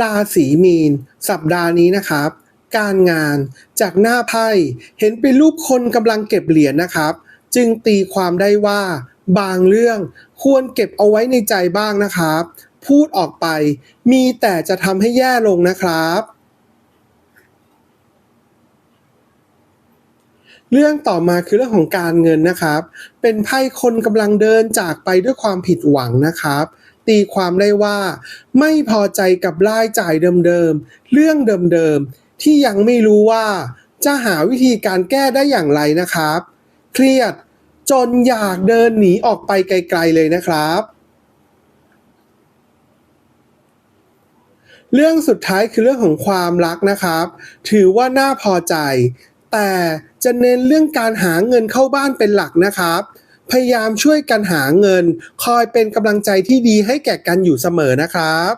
ราศีมีน สัปดาห์นี้นะครับ การงานจากหน้าไพ่เห็นเป็นรูปคนกำลังเก็บเหรียญนะครับ จึงตีความได้ว่า บางเรื่องควรเก็บเอาไว้ในใจบ้างนะครับ พูดออกไป มีแต่จะทำให้แย่ลงนะครับ เรื่องต่อมาคือเรื่องของการเงินนะครับ เป็นไพ่คนกำลังเดินจากไปด้วยความผิดหวังนะครับ ตีความได้ว่า ไม่พอใจกับรายจ่ายเดิมๆ เรื่องเดิมๆ ที่ยังไม่รู้ว่า จะหาวิธีการแก้ได้อย่างไรนะครับ เครียดจนอยากเดินหนีออกไปไกลๆเลยนะครับ เรื่องสุดท้ายคือเรื่องของความรักนะครับ ถือว่าน่าพอใจ แต่จะเน้นเรื่องการหาเงินเข้าบ้านเป็นหลักนะครับ พยายามช่วยกันหาเงิน คอยเป็นกำลังใจที่ดีให้แก่กันอยู่เสมอนะครับ